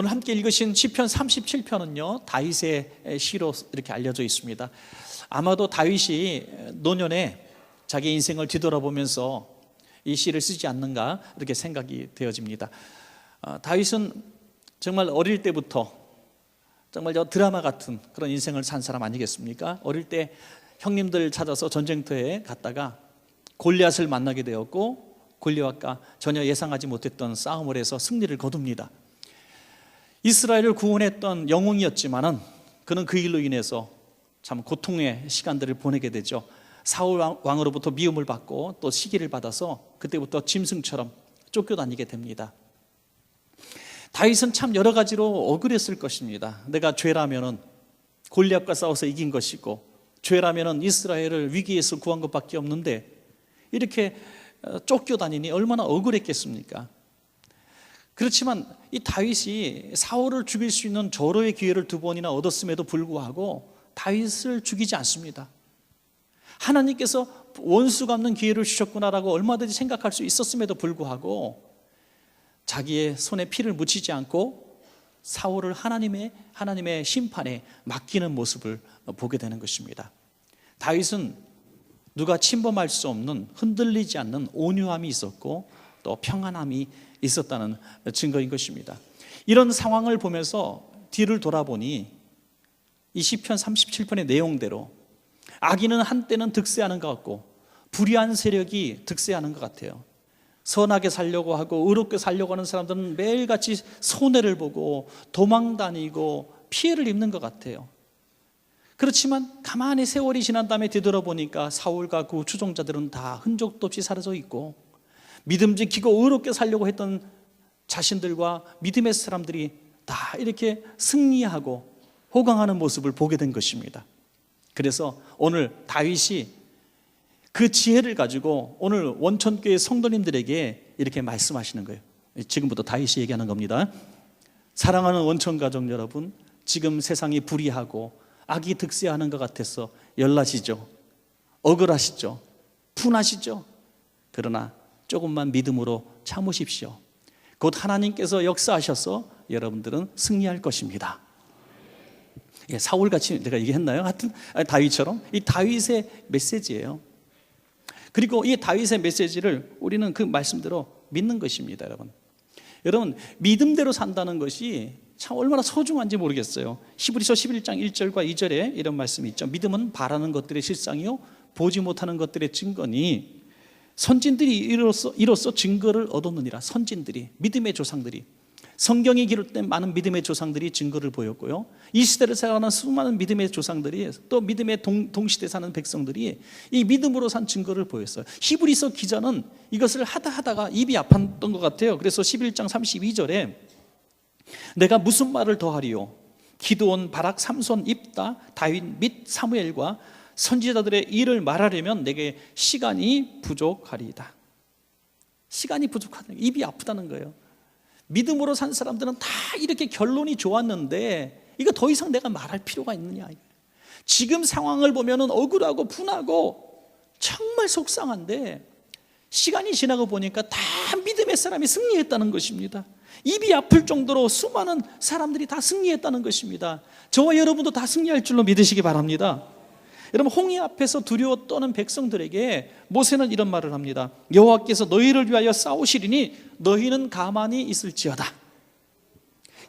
오늘 함께 읽으신 시편 37편은요 다윗의 시로 이렇게 알려져 있습니다. 아마도 다윗이 노년에 자기 인생을 뒤돌아보면서 이 시를 쓰지 않는가 이렇게 생각이 되어집니다. 아, 다윗은 정말 어릴 때부터 정말 저 드라마 같은 그런 인생을 산 사람 아니겠습니까? 어릴 때 형님들 찾아서 전쟁터에 갔다가 골리앗을 만나게 되었고 골리앗과 전혀 예상하지 못했던 싸움을 해서 승리를 거둡니다. 이스라엘을 구원했던 영웅이었지만은 그는 그 일로 인해서 참 고통의 시간들을 보내게 되죠. 사울 왕으로부터 미움을 받고 또 시기를 받아서 그때부터 짐승처럼 쫓겨다니게 됩니다. 다윗은 참 여러 가지로 억울했을 것입니다. 내가 죄라면은 골리앗과 싸워서 이긴 것이고 죄라면은 이스라엘을 위기에서 구한 것밖에 없는데 이렇게 어, 쫓겨다니니 얼마나 억울했겠습니까? 그렇지만 이 다윗이 사울을 죽일 수 있는 절호의 기회를 두 번이나 얻었음에도 불구하고 다윗을 죽이지 않습니다. 하나님께서 원수 갚는 기회를 주셨구나라고 얼마든지 생각할 수 있었음에도 불구하고 자기의 손에 피를 묻히지 않고 사울을 하나님의 하나님의 심판에 맡기는 모습을 보게 되는 것입니다. 다윗은 누가 침범할 수 없는 흔들리지 않는 온유함이 있었고 또 평안함이 있었다는 증거인 것입니다. 이런 상황을 보면서 뒤를 돌아보니 이 시편 37편의 내용대로 악인은 한때는 득세하는 것 같고 불의한 세력이 득세하는 것 같아요. 선하게 살려고 하고 의롭게 살려고 하는 사람들은 매일같이 손해를 보고 도망 다니고 피해를 입는 것 같아요. 그렇지만 가만히 세월이 지난 다음에 뒤돌아보니까 사울과 그 추종자들은 다 흔적도 없이 사라져 있고 믿음 지키고 의롭게 살려고 했던 자신들과 믿음의 사람들이 다 이렇게 승리하고 호강하는 모습을 보게 된 것입니다. 그래서 오늘 다윗이 그 지혜를 가지고 오늘 원천교회 성도님들에게 이렇게 말씀하시는 거예요. 지금부터 다윗이 얘기하는 겁니다. 사랑하는 원천 가족 여러분, 지금 세상이 불의하고 악이 득세하는 것 같아서 열나시죠? 억울하시죠? 분하시죠? 그러나 조금만 믿음으로 참으십시오. 곧 하나님께서 역사하셔서 여러분들은 승리할 것입니다. 예, 사울 같이 내가 얘기했나요? 하여튼 다윗처럼 이 다윗의 메시지예요. 그리고 이 다윗의 메시지를 우리는 그 말씀대로 믿는 것입니다, 여러분. 여러분, 믿음대로 산다는 것이 참 얼마나 소중한지 모르겠어요. 히브리서 11장 1절과 2절에 이런 말씀이 있죠. 믿음은 바라는 것들의 실상이요 보지 못하는 것들의 증거니 선진들이 이로써 이로써 증거를 얻었느니라. 선진들이 믿음의 조상들이 성경이 기록된 많은 믿음의 조상들이 증거를 보였고요. 이 시대를 살아가는 수많은 믿음의 조상들이 또 믿음의 동, 동시대 사는 백성들이 이 믿음으로 산 증거를 보였어요. 히브리서 기자는 이것을 하다 하다가 입이 아팠던 것 같아요. 그래서 11장 32절에 내가 무슨 말을 더하리요? 기도원, 바락, 삼손, 입다, 다윗 및 사무엘과 선지자들의 일을 말하려면 내게 시간이 부족하리이다. 시간이 부족하다. 입이 아프다는 거예요. 믿음으로 산 사람들은 다 이렇게 결론이 좋았는데 이거 더 이상 내가 말할 필요가 있느냐. 지금 상황을 보면 억울하고 분하고 정말 속상한데 시간이 지나고 보니까 다 믿음의 사람이 승리했다는 것입니다. 입이 아플 정도로 수많은 사람들이 다 승리했다는 것입니다. 저와 여러분도 다 승리할 줄로 믿으시기 바랍니다. 여러분 홍해 앞에서 두려워 떠는 백성들에게 모세는 이런 말을 합니다. 여호와께서 너희를 위하여 싸우시리니 너희는 가만히 있을지어다.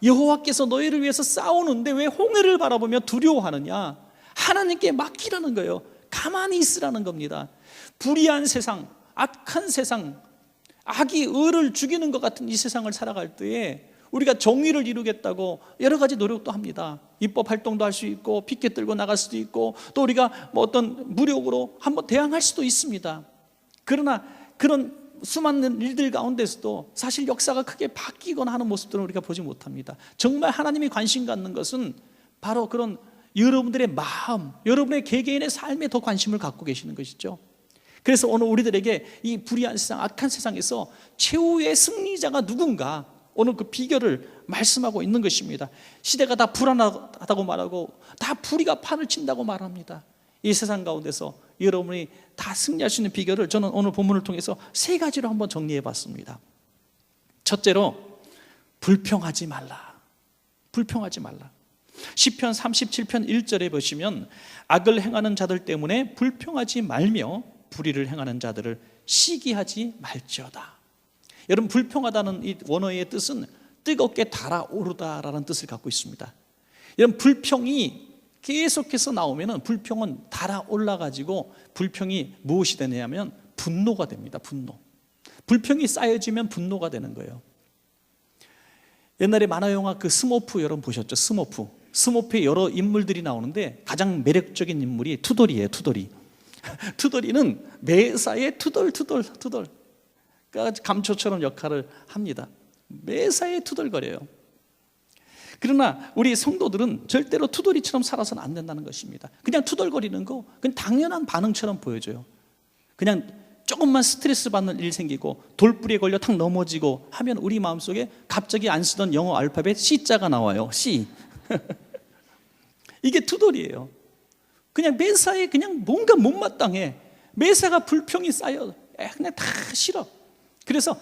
여호와께서 너희를 위해서 싸우는데 왜 홍해를 바라보며 두려워하느냐? 하나님께 맡기라는 거예요. 가만히 있으라는 겁니다. 불의한 세상, 악한 세상, 악이 의를 죽이는 것 같은 이 세상을 살아갈 때에 우리가 정의를 이루겠다고 여러 가지 노력도 합니다. 입법 활동도 할 수 있고 피켓 들고 나갈 수도 있고 또 우리가 뭐 어떤 무력으로 한번 대항할 수도 있습니다. 그러나 그런 수많은 일들 가운데서도 사실 역사가 크게 바뀌거나 하는 모습들은 우리가 보지 못합니다. 정말 하나님이 관심 갖는 것은 바로 그런 여러분들의 마음, 여러분의 개개인의 삶에 더 관심을 갖고 계시는 것이죠. 그래서 오늘 우리들에게 이 불의한 세상, 악한 세상에서 최후의 승리자가 누군가 오늘 그 비결을 말씀하고 있는 것입니다. 시대가 다 불안하다고 말하고 다 불의가 판을 친다고 말합니다. 이 세상 가운데서 여러분이 다 승리할 수 있는 비결을 저는 오늘 본문을 통해서 세 가지로 한번 정리해 봤습니다. 첫째로 불평하지 말라. 불평하지 말라. 시편 37편 1절에 보시면 악을 행하는 자들 때문에 불평하지 말며 불의를 행하는 자들을 시기하지 말지어다. 여러분 불평하다는 이 원어의 뜻은 뜨겁게 달아오르다라는 뜻을 갖고 있습니다. 여러분 불평이 계속해서 나오면은 불평은 달아올라 가지고 불평이 무엇이 되냐면 분노가 됩니다. 분노. 불평이 쌓여지면 분노가 되는 거예요. 옛날에 만화 영화 그 스모프 여러분 보셨죠? 스모프. 스모프에 여러 인물들이 나오는데 가장 매력적인 인물이 투덜이에요. 투덜이. 투덜이는 매사에 투덜 투덜 투덜. 그러니까 감초처럼 역할을 합니다. 매사에 투덜거려요. 그러나 우리 성도들은 절대로 투덜이처럼 살아서는 안 된다는 것입니다. 그냥 투덜거리는 거, 그냥 당연한 반응처럼 보여줘요. 그냥 조금만 스트레스 받는 일 생기고 돌뿌리에 걸려 탁 넘어지고 하면 우리 마음속에 갑자기 안 쓰던 영어 알파벳 C자가 나와요. C. 이게 투덜이에요. 그냥 매사에 그냥 뭔가 못마땅해. 매사가 불평이 쌓여. 에, 그냥 다 싫어. 그래서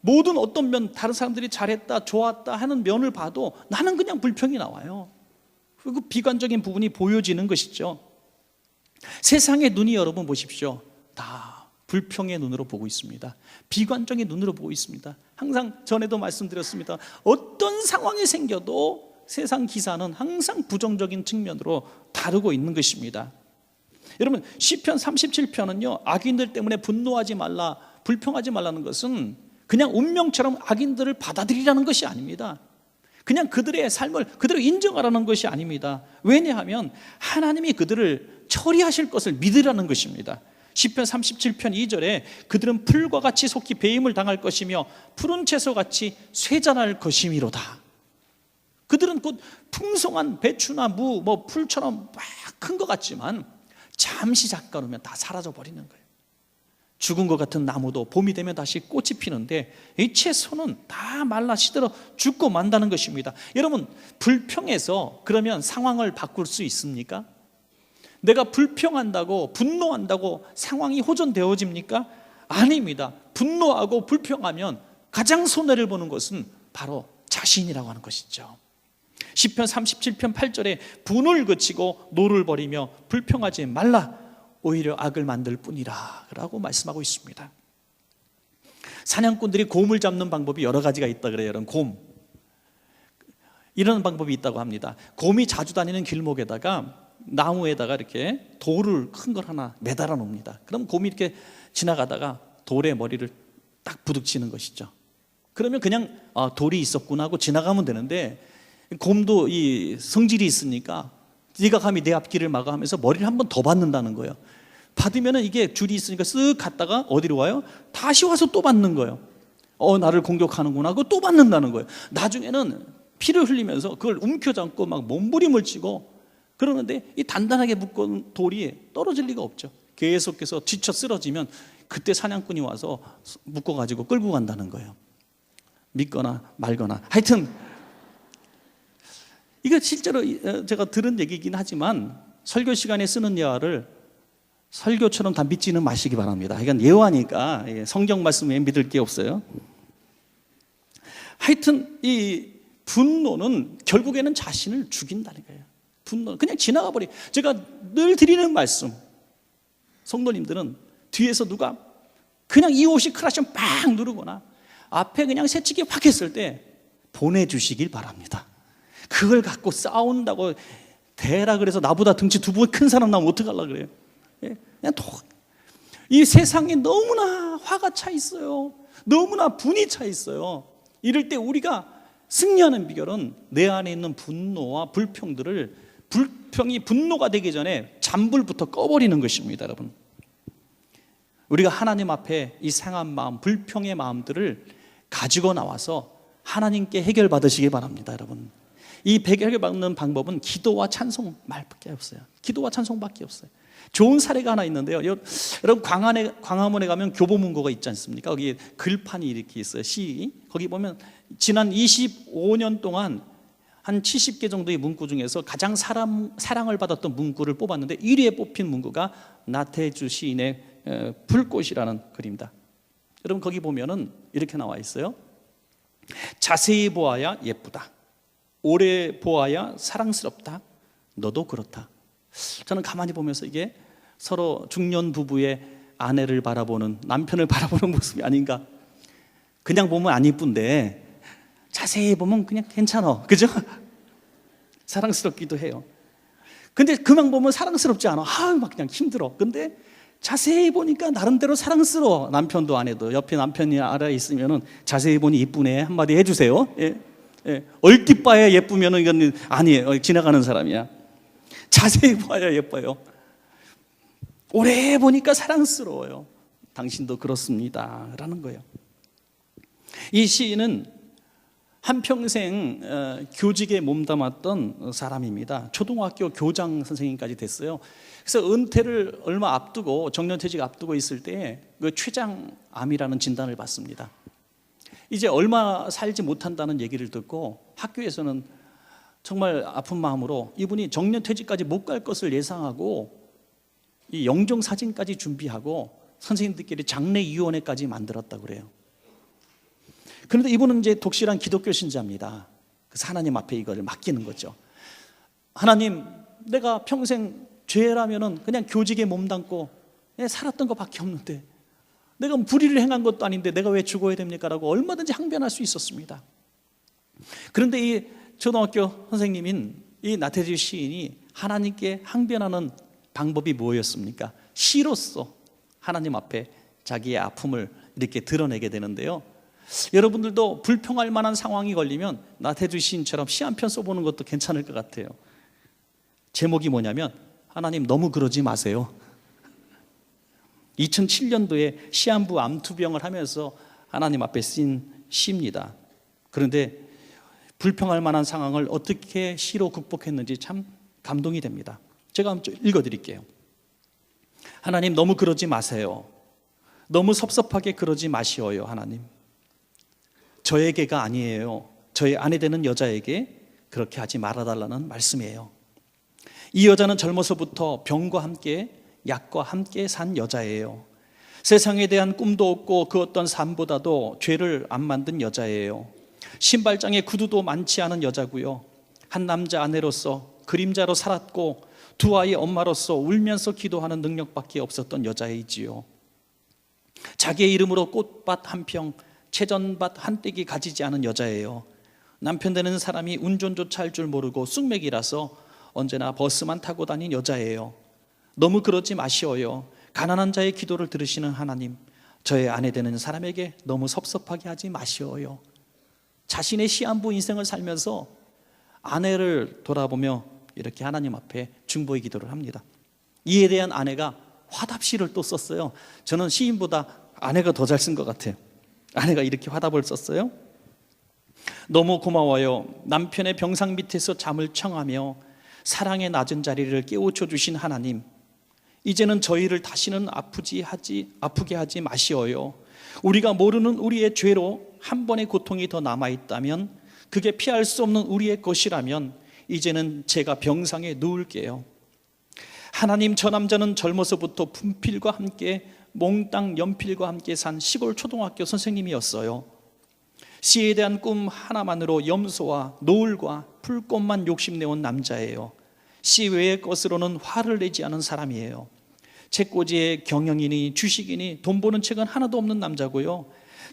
모든 어떤 면 다른 사람들이 잘했다, 좋았다 하는 면을 봐도 나는 그냥 불평이 나와요. 그리고 비관적인 부분이 보여지는 것이죠. 세상의 눈이 여러분 보십시오. 다 불평의 눈으로 보고 있습니다. 비관적인 눈으로 보고 있습니다. 항상 전에도 말씀드렸습니다. 어떤 상황이 생겨도 세상 기사는 항상 부정적인 측면으로 다루고 있는 것입니다. 여러분 시편 37편은요 악인들 때문에 분노하지 말라 불평하지 말라는 것은 그냥 운명처럼 악인들을 받아들이라는 것이 아닙니다. 그냥 그들의 삶을 그대로 인정하라는 것이 아닙니다. 왜냐하면 하나님이 그들을 처리하실 것을 믿으라는 것입니다. 시편 37편 2절에 그들은 풀과 같이 속히 배임을 당할 것이며 푸른 채소 같이 쇠잔할 것이미로다. 그들은 곧 풍성한 배추나 무, 뭐 풀처럼 막 큰 것 같지만 잠시 잠깐 오면 다 사라져 버리는 거예요. 죽은 것 같은 나무도 봄이 되면 다시 꽃이 피는데 이 채소는 다 말라 시들어 죽고 만다는 것입니다. 여러분 불평해서 그러면 상황을 바꿀 수 있습니까? 내가 불평한다고 분노한다고 상황이 호전되어집니까? 아닙니다. 분노하고 불평하면 가장 손해를 보는 것은 바로 자신이라고 하는 것이죠. 시편 37편 8절에 분을 그치고 노를 버리며 불평하지 말라 오히려 악을 만들 뿐이라 라고 말씀하고 있습니다. 사냥꾼들이 곰을 잡는 방법이 여러 가지가 있다 그래요. 여러분 곰 이런 방법이 있다고 합니다. 곰이 자주 다니는 길목에다가 나무에다가 이렇게 돌을 큰 걸 하나 매달아 놓습니다. 그럼 곰이 이렇게 지나가다가 돌에 머리를 딱 부딪히는 것이죠. 그러면 그냥 아, 돌이 있었구나 하고 지나가면 되는데 곰도 이 성질이 있으니까 네가 감히 내 앞길을 막아 하면서 머리를 한 번 더 받는다는 거예요. 받으면은 이게 줄이 있으니까 쓱 갔다가 어디로 와요? 다시 와서 또 받는 거예요. 어 나를 공격하는구나 하고 또 받는다는 거예요. 나중에는 피를 흘리면서 그걸 움켜잡고 막 몸부림을 치고 그러는데 이 단단하게 묶은 돌이 떨어질 리가 없죠. 계속해서 지쳐 쓰러지면 그때 사냥꾼이 와서 묶어가지고 끌고 간다는 거예요. 믿거나 말거나 하여튼 이거 실제로 어, 제가 들은 얘기긴 하지만 설교 시간에 쓰는 예화를 설교처럼 다 믿지는 마시기 바랍니다. 이건 예화니까 성경 말씀에 믿을 게 없어요. 하여튼 이 분노는 결국에는 자신을 죽인다는 거예요. 분노 그냥 지나가 버리. 제가 늘 드리는 말씀. 성도님들은 뒤에서 누가 그냥 이 옷이 크라시면 빵 누르거나 앞에 그냥 새치기 확 했을 때 보내주시길 바랍니다. 그걸 갖고 싸운다고 대라 그래서 나보다 등치 두 번 큰 사람 나면 어떡하려 그래요? 예? 그냥 이 세상에 너무나 화가 차 있어요. 너무나 분이 차 있어요. 이럴 때 우리가 승리하는 비결은 내 안에 있는 분노와 불평들을 불평이 분노가 되기 전에 잔불부터 꺼버리는 것입니다, 여러분. 우리가 하나님 앞에 이 상한 마음, 불평의 마음들을 가지고 나와서 하나님께 해결받으시기 바랍니다, 여러분. 이 해결받는 방법은 기도와 찬송 말밖에 없어요. 기도와 찬송밖에 없어요. 좋은 사례가 하나 있는데요. 여러분 광안에 광화문에 가면 교보문고가 있지 않습니까? 거기 글판이 이렇게 있어요. 시 거기 보면 지난 25년 동안 한 70개 정도의 문구 중에서 가장 사람, 사랑을 받았던 문구를 뽑았는데 1위에 뽑힌 문구가 나태주 시인의 불꽃이라는 글입니다. 여러분 거기 보면은 이렇게 나와 있어요. 자세히 보아야 예쁘다. 오래 보아야 사랑스럽다. 너도 그렇다. 저는 가만히 보면서 이게 서로 중년 부부의 아내를 바라보는 남편을 바라보는 모습이 아닌가. 그냥 보면 안 이쁜데 자세히 보면 그냥 괜찮아. 그죠? 사랑스럽기도 해요. 근데 그만 보면 사랑스럽지 않아. 아, 막 그냥 힘들어. 근데 자세히 보니까 나름대로 사랑스러워. 남편도 아내도 옆에 남편이 알아 있으면은 자세히 보니 이쁘네 한마디 해주세요. 예, 예. 얼핏 봐야 예쁘면은 이건 아니에요. 어, 지나가는 사람이야. 자세히 봐야 예뻐요. 오래 보니까 사랑스러워요. 당신도 그렇습니다 라는 거예요. 이 시인은 한평생 어, 교직에 몸담았던 사람입니다. 초등학교 교장 선생님까지 됐어요. 그래서 은퇴를 얼마 앞두고 정년퇴직 앞두고 있을 때 그 췌장암이라는 진단을 받습니다. 이제 얼마 살지 못한다는 얘기를 듣고 학교에서는 정말 아픈 마음으로 이분이 정년퇴직까지 못 갈 것을 예상하고 이 영정 사진까지 준비하고 선생님들끼리 장례위원회까지 만들었다 그래요. 그런데 이분은 이제 독실한 기독교 신자입니다. 그래서 하나님 앞에 이거를 맡기는 거죠. 하나님, 내가 평생 죄라면은 그냥 교직에 몸담고 살았던 것밖에 없는데 내가 불의를 행한 것도 아닌데 내가 왜 죽어야 됩니까? 라고 얼마든지 항변할 수 있었습니다. 그런데 이 초등학교 선생님인 이 나태주 시인이 하나님께 항변하는 방법이 뭐였습니까? 시로서 하나님 앞에 자기의 아픔을 이렇게 드러내게 되는데요. 여러분들도 불평할 만한 상황이 걸리면 나태주 시인처럼 시 한 편 써보는 것도 괜찮을 것 같아요. 제목이 뭐냐면 하나님 너무 그러지 마세요. 2007년도에 시한부 암투병을 하면서 하나님 앞에 쓴 시입니다. 그런데 불평할 만한 상황을 어떻게 시로 극복했는지 참 감동이 됩니다. 제가 한번 읽어 드릴게요. 하나님 너무 그러지 마세요. 너무 섭섭하게 그러지 마시어요, 하나님. 저에게가 아니에요. 저의 아내 되는 여자에게 그렇게 하지 말아달라는 말씀이에요. 이 여자는 젊어서부터 병과 함께 약과 함께 산 여자예요. 세상에 대한 꿈도 없고 그 어떤 삶보다도 죄를 안 만든 여자예요. 신발장에 구두도 많지 않은 여자고요. 한 남자 아내로서 그림자로 살았고 두 아이 엄마로서 울면서 기도하는 능력밖에 없었던 여자이지요. 자기의 이름으로 꽃밭 한 평, 채전밭 한 떼기 가지지 않은 여자예요. 남편 되는 사람이 운전조차 할 줄 모르고 쑥맥이라서 언제나 버스만 타고 다닌 여자예요. 너무 그러지 마시어요. 가난한 자의 기도를 들으시는 하나님, 저의 아내 되는 사람에게 너무 섭섭하게 하지 마시어요. 자신의 시한부 인생을 살면서 아내를 돌아보며 이렇게 하나님 앞에 중보의 기도를 합니다. 이에 대한 아내가 화답시를 또 썼어요. 저는 시인보다 아내가 더 잘 쓴 것 같아요. 아내가 이렇게 화답을 썼어요. 너무 고마워요. 남편의 병상 밑에서 잠을 청하며 사랑의 낮은 자리를 깨우쳐 주신 하나님. 이제는 저희를 다시는 아프지 하지 아프게 하지 마시어요. 우리가 모르는 우리의 죄로 한 번의 고통이 더 남아 있다면 그게 피할 수 없는 우리의 것이라면 이제는 제가 병상에 누울게요. 하나님 저 남자는 젊어서부터 분필과 함께 몽땅 연필과 함께 산 시골 초등학교 선생님이었어요. 시에 대한 꿈 하나만으로 염소와 노을과 풀꽃만 욕심내온 남자예요. 시 외의 것으로는 화를 내지 않은 사람이에요. 책꽂이에 경영이니 주식이니 돈 버는 책은 하나도 없는 남자고요.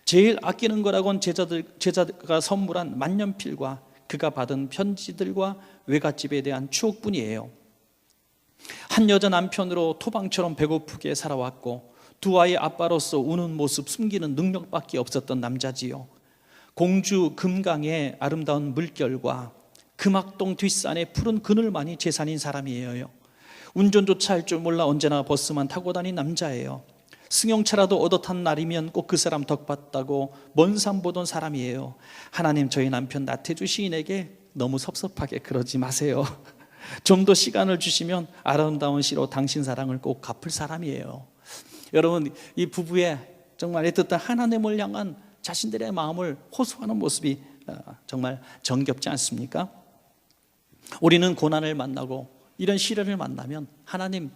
제일 아끼는 거라곤 제자들, 제자가 선물한 만년필과 그가 받은 편지들과 외갓집에 대한 추억뿐이에요. 한 여자 남편으로 토방처럼 배고프게 살아왔고 두 아이 아빠로서 우는 모습 숨기는 능력밖에 없었던 남자지요. 공주 금강의 아름다운 물결과 금악동 뒷산의 푸른 그늘만이 재산인 사람이에요. 운전조차 할 줄 몰라 언제나 버스만 타고 다닌 남자예요. 승용차라도 얻어 탄 날이면 꼭 그 사람 덕 봤다고 먼 산 보던 사람이에요. 하나님 저희 남편 나태주 시인에게 너무 섭섭하게 그러지 마세요. 좀 더 시간을 주시면 아름다운 시로 당신 사랑을 꼭 갚을 사람이에요. 여러분 이 부부의 정말 애틋한 하나님을 향한 자신들의 마음을 호소하는 모습이 어, 정말 정겹지 않습니까? 우리는 고난을 만나고 이런 시련을 만나면 하나님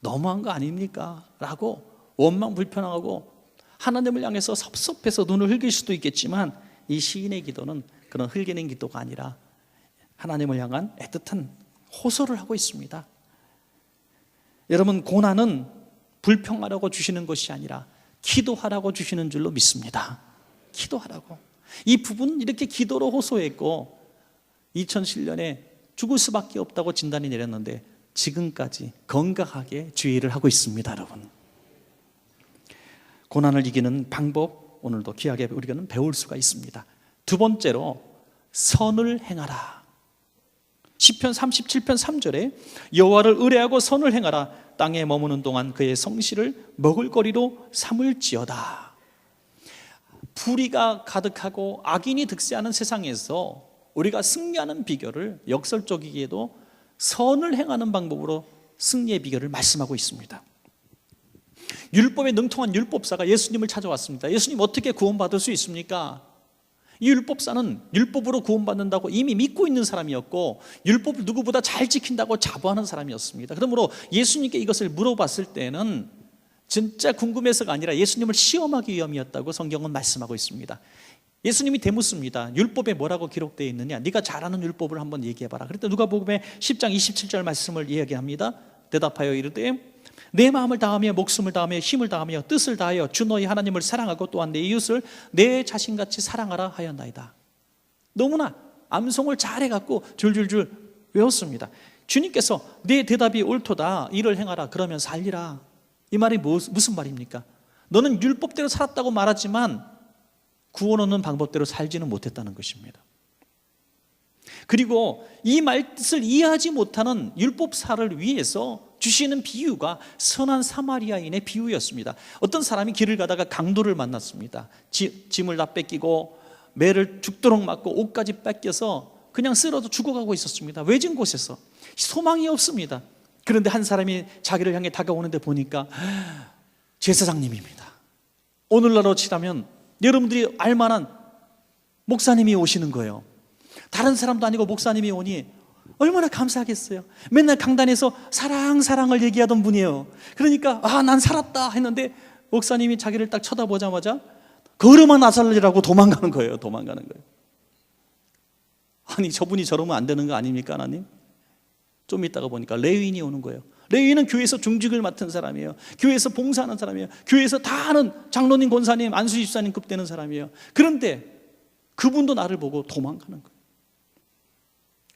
너무한 거 아닙니까? 라고 원망 불편하고 하나님을 향해서 섭섭해서 눈을 흘길 수도 있겠지만 이 시인의 기도는 그런 흘기는 기도가 아니라 하나님을 향한 애틋한 호소를 하고 있습니다. 여러분 고난은 불평하라고 주시는 것이 아니라 기도하라고 주시는 줄로 믿습니다. 기도하라고. 이 부분 이렇게 기도로 호소했고 2007년에 죽을 수밖에 없다고 진단이 내렸는데 지금까지 건강하게 주의를 하고 있습니다, 여러분. 고난을 이기는 방법 오늘도 귀하게 우리가는 배울 수가 있습니다. 두 번째로 선을 행하라. 시편 37편 3절에 여호와를 의뢰하고 선을 행하라 땅에 머무는 동안 그의 성실을 먹을거리로 삼을지어다. 불의가 가득하고 악인이 득세하는 세상에서 우리가 승리하는 비결을 역설적이게도 선을 행하는 방법으로 승리의 비결을 말씀하고 있습니다. 율법에 능통한 율법사가 예수님을 찾아왔습니다. 예수님 어떻게 구원받을 수 있습니까? 이 율법사는 율법으로 구원받는다고 이미 믿고 있는 사람이었고 율법을 누구보다 잘 지킨다고 자부하는 사람이었습니다. 그러므로 예수님께 이것을 물어봤을 때는 진짜 궁금해서가 아니라 예수님을 시험하기 위함이었다고 성경은 말씀하고 있습니다. 예수님이 대묻습니다. 율법에 뭐라고 기록되어 있느냐? 네가 잘 아는 율법을 한번 얘기해 봐라. 그랬더니 누가복음의 10장 27절 말씀을 이야기합니다. 대답하여 이르되 내 마음을 다하며 목숨을 다하며 힘을 다하며 뜻을 다하여 주 너희 하나님을 사랑하고 또한 내 이웃을 내 자신같이 사랑하라 하였나이다. 너무나 암송을 잘해 갖고 줄줄줄 외웠습니다. 주님께서 내 대답이 옳도다 이를 행하라 그러면 살리라. 이 말이 뭐, 무슨 말입니까? 너는 율법대로 살았다고 말하지만 구원 얻는 방법대로 살지는 못했다는 것입니다. 그리고 이 말뜻을 이해하지 못하는 율법사를 위해서 주시는 비유가 선한 사마리아인의 비유였습니다. 어떤 사람이 길을 가다가 강도를 만났습니다. 지, 짐을 다 뺏기고 매를 죽도록 맞고 옷까지 뺏겨서 그냥 쓰러져 죽어가고 있었습니다. 외진 곳에서 소망이 없습니다. 그런데 한 사람이 자기를 향해 다가오는데 보니까 제사장님입니다. 오늘날로 치라면 여러분들이 알만한 목사님이 오시는 거예요. 다른 사람도 아니고 목사님이 오니 얼마나 감사하겠어요. 맨날 강단에서 사랑, 사랑을 얘기하던 분이에요. 그러니까, 아, 난 살았다 했는데, 목사님이 자기를 딱 쳐다보자마자, 걸음만 나살리라고 도망가는 거예요. 도망가는 거예요. 아니, 저분이 저러면 안 되는 거 아닙니까, 하나님? 좀 있다가 보니까 레위인이 오는 거예요. 레위인은 교회에서 중직을 맡은 사람이에요. 교회에서 봉사하는 사람이에요. 교회에서 다 아는 장로님, 권사님, 안수 집 사님급 되는 사람이에요. 그런데 그분도 나를 보고 도망가는 거예요.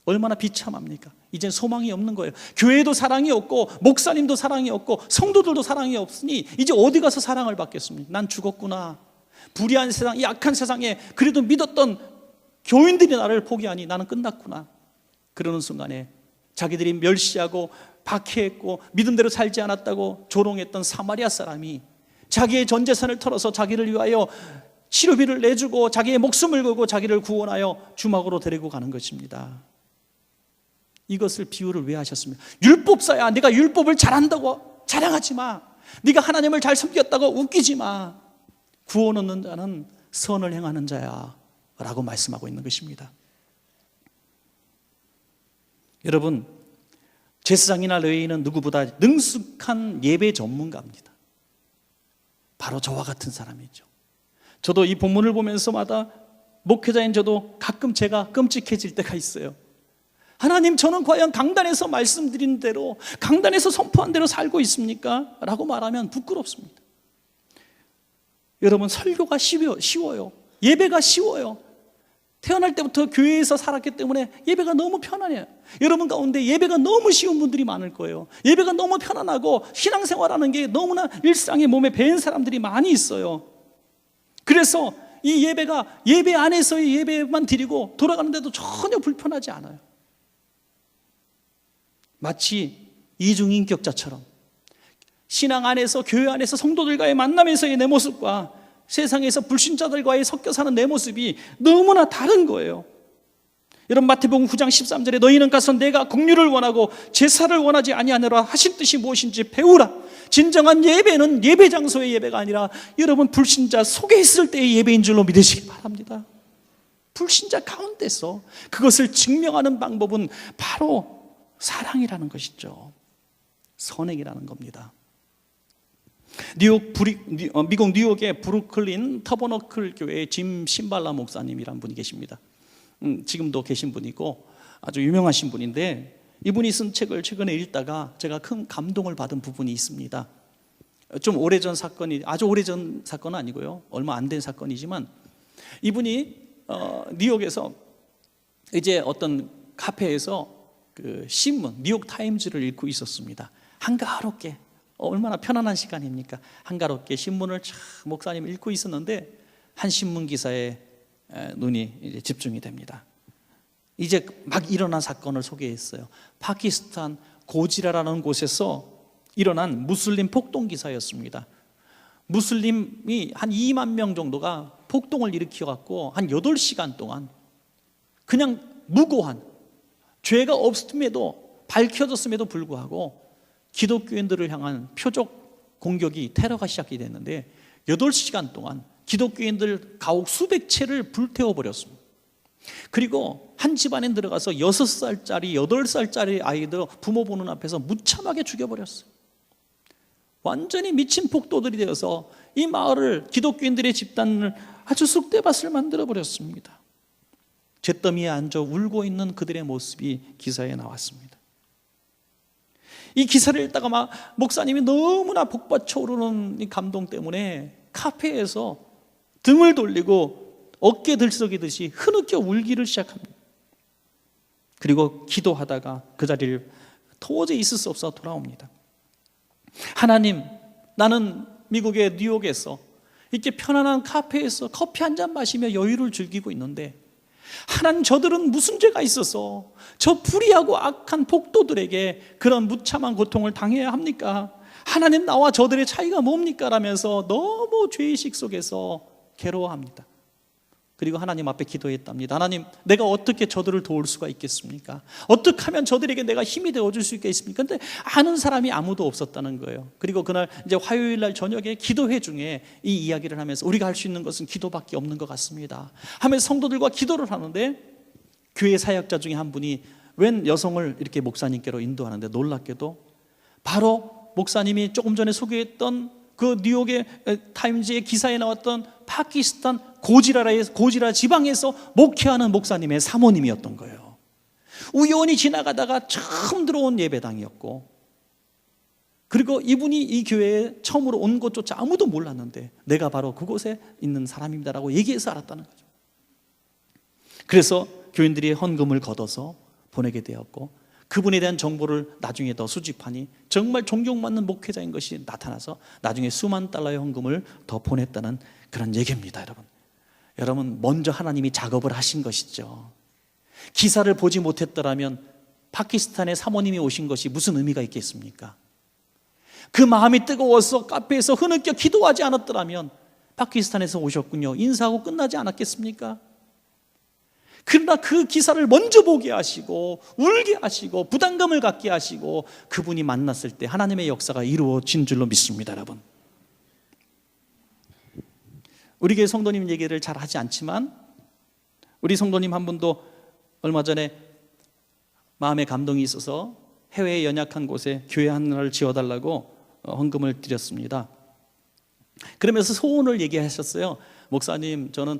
얼마나 비참합니까? 이제 소망이 없는 거예요. 교회도 사랑이 없고 목사님도 사랑이 없고 성도들도 사랑이 없으니 이제 어디 가서 사랑을 받겠습니까? 난 죽었구나. 불의한 세상, 이 악한 세상에 그래도 믿었던 교인들이 나를 포기하니 나는 끝났구나. 그러는 순간에 자기들이 멸시하고 박해했고 믿음대로 살지 않았다고 조롱했던 사마리아 사람이 자기의 전 재산을 털어서 자기를 위하여 치료비를 내주고 자기의 목숨을 걸고 자기를 구원하여 주막으로 데리고 가는 것입니다. 이것을 비유를 왜 하셨습니까? 율법사야. 네가 율법을 잘한다고 자랑하지 마. 네가 하나님을 잘 섬겼다고 웃기지 마. 구원 얻는 자는 선을 행하는 자야. 라고 말씀하고 있는 것입니다. 여러분, 제사장이나 레위인은 누구보다 능숙한 예배 전문가입니다. 바로 저와 같은 사람이죠. 저도 이 본문을 보면서마다 목회자인 저도 가끔 제가 끔찍해질 때가 있어요. 하나님, 저는 과연 강단에서 말씀드린 대로, 강단에서 선포한 대로 살고 있습니까? 라고 말하면 부끄럽습니다. 여러분, 설교가 쉬워요. 예배가 쉬워요. 태어날 때부터 교회에서 살았기 때문에 예배가 너무 편안해요. 여러분 가운데 예배가 너무 쉬운 분들이 많을 거예요. 예배가 너무 편안하고 신앙생활하는 게 너무나 일상의 몸에 배인 사람들이 많이 있어요. 그래서 이 예배가 예배 안에서의 예배만 드리고 돌아가는데도 전혀 불편하지 않아요. 마치 이중인격자처럼 신앙 안에서 교회 안에서 성도들과의 만남에서의 내 모습과 세상에서 불신자들과의 섞여 사는 내 모습이 너무나 다른 거예요. 여러분 마태복음 9장 13절에 너희는 가서 내가 긍휼을 원하고 제사를 원하지 아니하노라 하신 뜻이 무엇인지 배우라. 진정한 예배는 예배 장소의 예배가 아니라 여러분 불신자 속에 있을 때의 예배인 줄로 믿으시기 바랍니다. 불신자 가운데서 그것을 증명하는 방법은 바로 사랑이라는 것이죠. 선행이라는 겁니다. 뉴욕 브리, 어, 미국 뉴욕의 브루클린 터버너클 교회의 짐 신발라 목사님이란 분이 계십니다. 음, 지금도 계신 분이고 아주 유명하신 분인데 이분이 쓴 책을 최근에 읽다가 제가 큰 감동을 받은 부분이 있습니다. 좀 오래전 사건이 아주 오래전 사건은 아니고요. 얼마 안 된 사건이지만 이분이 어, 뉴욕에서 이제 어떤 카페에서 그 신문 뉴욕 타임즈를 읽고 있었습니다. 한가롭게 얼마나 편안한 시간입니까? 한가롭게 신문을 참 목사님 읽고 있었는데 한 신문 기사에 에, 눈이 집중이 됩니다. 이제 막 일어난 사건을 소개했어요. 파키스탄 고지라라는 곳에서 일어난 무슬림 폭동 기사였습니다. 무슬림이 한 2만 명 정도가 폭동을 일으켜 갖고 한 8시간 동안 그냥 무고한 죄가 없음에도 밝혀졌음에도 불구하고 기독교인들을 향한 표적 공격이 테러가 시작이 됐는데 8시간 동안 기독교인들 가옥 수백 채를 불태워 버렸습니다. 그리고 한 집안에 들어가서 6살짜리, 8살짜리 아이들 부모 보는 앞에서 무참하게 죽여버렸어요. 완전히 미친 폭도들이 되어서 이 마을을 기독교인들의 집단을 아주 쑥대밭을 만들어 버렸습니다. 잿더미에 앉아 울고 있는 그들의 모습이 기사에 나왔습니다. 이 기사를 읽다가 막 목사님이 너무나 복받쳐 오르는 이 감동 때문에 카페에서 등을 돌리고 어깨 들썩이듯이 흐느껴 울기를 시작합니다. 그리고 기도하다가 그 자리를 도저히 있을 수 없어 돌아옵니다. 하나님, 나는 미국의 뉴욕에서 이렇게 편안한 카페에서 커피 한 잔 마시며 여유를 즐기고 있는데 하나님 저들은 무슨 죄가 있어서 저 불의하고 악한 폭도들에게 그런 무참한 고통을 당해야 합니까? 하나님 나와 저들의 차이가 뭡니까? 라면서 너무 죄의식 속에서 괴로워합니다. 그리고 하나님 앞에 기도했답니다. 하나님, 내가 어떻게 저들을 도울 수가 있겠습니까? 어떻게 하면 저들에게 내가 힘이 되어 줄 수 있겠습니까? 근데 아는 사람이 아무도 없었다는 거예요. 그리고 그날 이제 화요일 날 저녁에 기도회 중에 이 이야기를 하면서 우리가 할 수 있는 것은 기도밖에 없는 것 같습니다. 하면서 성도들과 기도를 하는데 교회 사역자 중에 한 분이 웬 여성을 이렇게 목사님께로 인도하는데 놀랍게도 바로 목사님이 조금 전에 소개했던 그 뉴욕의 타임즈의 기사에 나왔던 파키스탄 고지라라의 고지라 지방에서 목회하는 목사님의 사모님이었던 거예요. 우연히 지나가다가 처음 들어온 예배당이었고, 그리고 이분이 이 교회에 처음으로 온 것조차 아무도 몰랐는데 내가 바로 그곳에 있는 사람입니다라고 얘기해서 알았다는 거죠. 그래서 교인들이 헌금을 걷어서 보내게 되었고 그분에 대한 정보를 나중에 더 수집하니 정말 존경받는 목회자인 것이 나타나서 나중에 수만 달러의 헌금을 더 보냈다는 그런 얘기입니다, 여러분. 여러분, 먼저 하나님이 작업을 하신 것이죠. 기사를 보지 못했더라면 파키스탄의 사모님이 오신 것이 무슨 의미가 있겠습니까? 그 마음이 뜨거워서 카페에서 흐느껴 기도하지 않았더라면 파키스탄에서 오셨군요. 인사하고 끝나지 않았겠습니까? 그러나 그 기사를 먼저 보게 하시고 울게 하시고 부담감을 갖게 하시고 그분이 만났을 때 하나님의 역사가 이루어진 줄로 믿습니다, 여러분. 우리 교회 성도님 얘기를 잘 하지 않지만 우리 성도님 한 분도 얼마 전에 마음에 감동이 있어서 해외에 연약한 곳에 교회 하나를 지어달라고 어, 헌금을 드렸습니다. 그러면서 소원을 얘기하셨어요. 목사님, 저는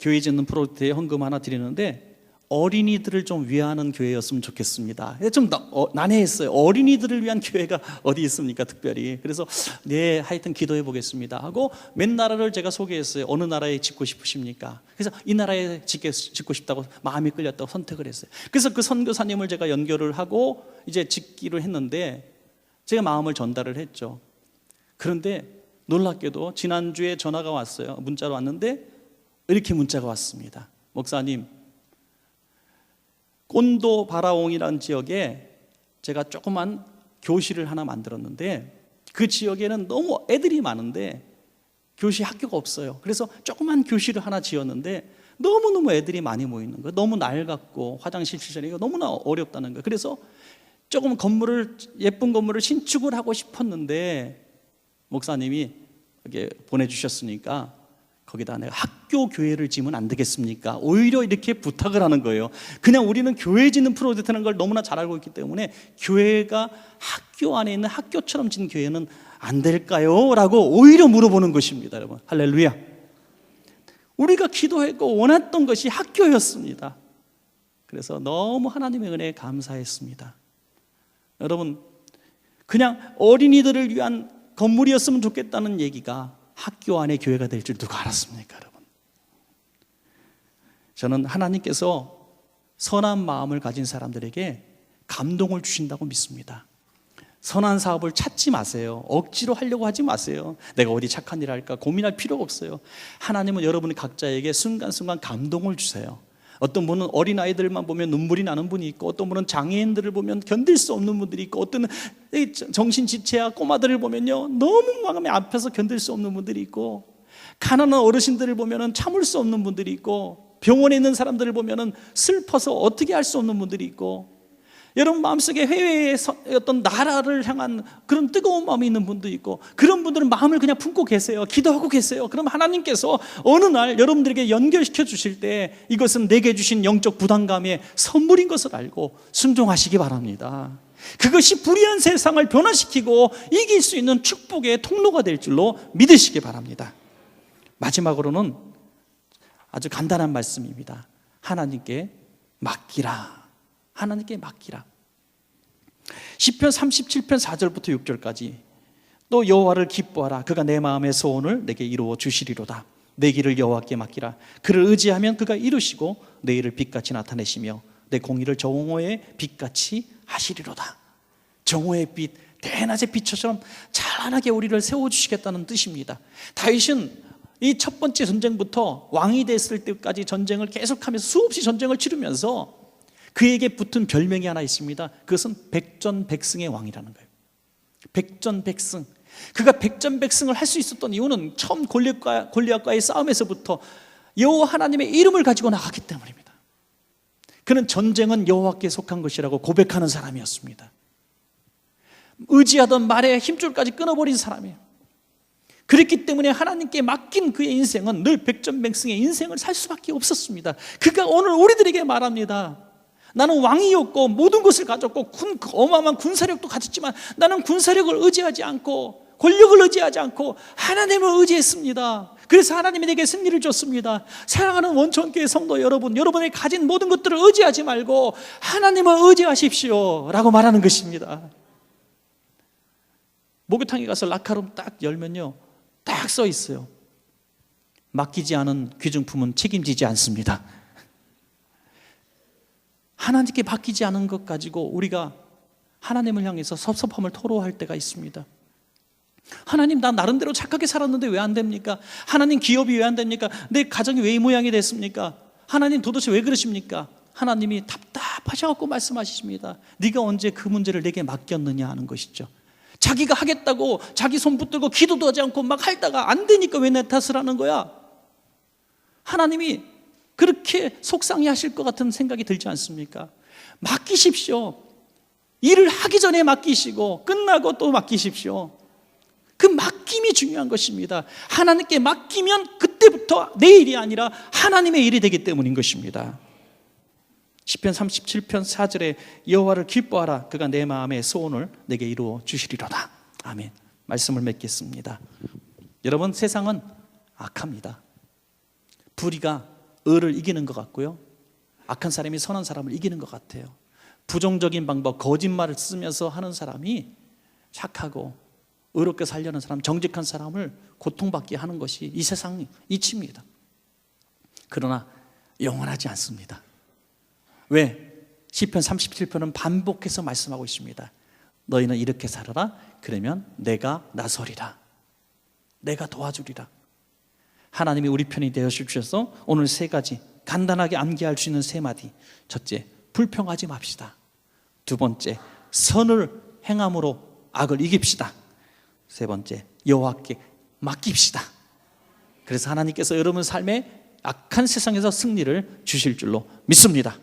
교회 짓는 프로젝트에 헌금 하나 드리는데 어린이들을 좀 위하는 교회였으면 좋겠습니다. 좀 어, 난해했어요. 어린이들을 위한 교회가 어디 있습니까? 특별히. 그래서 네, 하여튼 기도해 보겠습니다. 하고 몇 나라를 제가 소개했어요. 어느 나라에 짓고 싶으십니까? 그래서 이 나라에 짓게, 짓고 싶다고 마음이 끌렸다고 선택을 했어요. 그래서 그 선교사님을 제가 연결을 하고 이제 짓기로 했는데 제가 마음을 전달을 했죠. 그런데 놀랍게도 지난주에 전화가 왔어요. 문자로 왔는데 이렇게 문자가 왔습니다. 목사님, 꼰도 바라옹이라는 지역에 제가 조그만 교실을 하나 만들었는데 그 지역에는 너무 애들이 많은데 교실 학교가 없어요. 그래서 조그만 교실을 하나 지었는데 너무너무 애들이 많이 모이는 거예요. 너무 낡았고 화장실 시설이 너무나 어렵다는 거예요. 그래서 조금 건물을 예쁜 건물을 신축을 하고 싶었는데 목사님이 이렇게 보내주셨으니까 거기다 내가 학교 교회를 지으면 안 되겠습니까? 오히려 이렇게 부탁을 하는 거예요. 그냥 우리는 교회 짓는 프로젝트라는 걸 너무나 잘 알고 있기 때문에 교회가 학교 안에 있는 학교처럼 짓는 교회는 안 될까요? 라고 오히려 물어보는 것입니다, 여러분. 할렐루야. 우리가 기도했고 원했던 것이 학교였습니다. 그래서 너무 하나님의 은혜에 감사했습니다. 여러분, 그냥 어린이들을 위한 건물이었으면 좋겠다는 얘기가 학교 안에 교회가 될 줄 누가 알았습니까, 여러분? 저는 하나님께서 선한 마음을 가진 사람들에게 감동을 주신다고 믿습니다. 선한 사업을 찾지 마세요. 억지로 하려고 하지 마세요. 내가 어디 착한 일 할까 고민할 필요가 없어요. 하나님은 여러분 각자에게 순간순간 감동을 주세요. 어떤 분은 어린 아이들만 보면 눈물이 나는 분이 있고 어떤 분은 장애인들을 보면 견딜 수 없는 분들이 있고 어떤 정신 지체야 꼬마들을 보면요 너무 마음이 아파서 견딜 수 없는 분들이 있고 가난한 어르신들을 보면은 참을 수 없는 분들이 있고 병원에 있는 사람들을 보면은 슬퍼서 어떻게 할 수 없는 분들이 있고 여러분 마음속에 해외의 서- 어떤 나라를 향한 그런 뜨거운 마음이 있는 분도 있고 그런 분들은 마음을 그냥 품고 계세요. 기도하고 계세요. 그럼 하나님께서 어느 날 여러분들에게 연결시켜 주실 때 이것은 내게 주신 영적 부담감의 선물인 것을 알고 순종하시기 바랍니다. 그것이 불의한 세상을 변화시키고 이길 수 있는 축복의 통로가 될 줄로 믿으시기 바랍니다. 마지막으로는 아주 간단한 말씀입니다. 하나님께 맡기라. 하나님께 맡기라. 시편 37편 4절부터 6절까지 또 여호와를 기뻐하라 그가 내 마음의 소원을 내게 이루어 주시리로다. 내 길을 여호와께 맡기라. 그를 의지하면 그가 이루시고 내 일을 빛같이 나타내시며 내 공의를 정오의 빛같이 하시리로다. 정오의 빛, 대낮의 빛처럼 찬란하게 우리를 세워 주시겠다는 뜻입니다. 다윗은 이 첫 번째 전쟁부터 왕이 됐을 때까지 전쟁을 계속하면서 수없이 전쟁을 치르면서 그에게 붙은 별명이 하나 있습니다. 그것은 백전백승의 왕이라는 거예요. 백전백승. 그가 백전백승을 할 수 있었던 이유는 처음 골리앗과 골리앗과의 싸움에서부터 여호와 하나님의 이름을 가지고 나갔기 때문입니다. 그는 전쟁은 여호와께 속한 것이라고 고백하는 사람이었습니다. 의지하던 말에 힘줄까지 끊어버린 사람이에요. 그랬기 때문에 하나님께 맡긴 그의 인생은 늘 백전백승의 인생을 살 수밖에 없었습니다. 그가 오늘 우리들에게 말합니다. 나는 왕이었고 모든 것을 가졌고 군, 어마어마한 군사력도 가졌지만 나는 군사력을 의지하지 않고 권력을 의지하지 않고 하나님을 의지했습니다. 그래서 하나님이 내게 승리를 줬습니다. 사랑하는 원천교회 성도 여러분, 여러분이 가진 모든 것들을 의지하지 말고 하나님을 의지하십시오. 라고 말하는 것입니다. 목욕탕에 가서 라카룸 딱 열면요. 딱 써 있어요. 맡기지 않은 귀중품은 책임지지 않습니다. 하나님께 맡기지 않은 것 가지고 우리가 하나님을 향해서 섭섭함을 토로할 때가 있습니다. 하나님, 나 나름대로 착하게 살았는데 왜 안 됩니까? 하나님, 기업이 왜 안 됩니까? 내 가정이 왜 이 모양이 됐습니까? 하나님, 도대체 왜 그러십니까? 하나님이 답답하셔갖고 말씀하십니다. 네가 언제 그 문제를 내게 맡겼느냐 하는 것이죠. 자기가 하겠다고 자기 손 붙들고 기도도 하지 않고 막 할다가 안 되니까 왜 내 탓을 하는 거야? 하나님이 그렇게 속상해 하실 것 같은 생각이 들지 않습니까? 맡기십시오. 일을 하기 전에 맡기시고 끝나고 또 맡기십시오. 그 맡김이 중요한 것입니다. 하나님께 맡기면 그때부터 내 일이 아니라 하나님의 일이 되기 때문인 것입니다. 시편 37편 4절에 여호와를 기뻐하라 그가 내 마음의 소원을 내게 이루어 주시리로다. 아멘. 말씀을 맺겠습니다. 여러분 세상은 악합니다. 불의가 의를 이기는 것 같고요. 악한 사람이 선한 사람을 이기는 것 같아요. 부정적인 방법, 거짓말을 쓰면서 하는 사람이 착하고 의롭게 살려는 사람, 정직한 사람을 고통받게 하는 것이 이 세상 이치입니다. 그러나 영원하지 않습니다. 왜? 시편 37편은 반복해서 말씀하고 있습니다. 너희는 이렇게 살아라. 그러면 내가 나서리라. 내가 도와주리라. 하나님이 우리 편이 되어 주셔서 오늘 세 가지 간단하게 암기할 수 있는 세 마디. 첫째, 불평하지 맙시다. 두 번째, 선을 행함으로 악을 이깁시다. 세 번째, 여호와께 맡깁시다. 그래서 하나님께서 여러분 삶에 악한 세상에서 승리를 주실 줄로 믿습니다.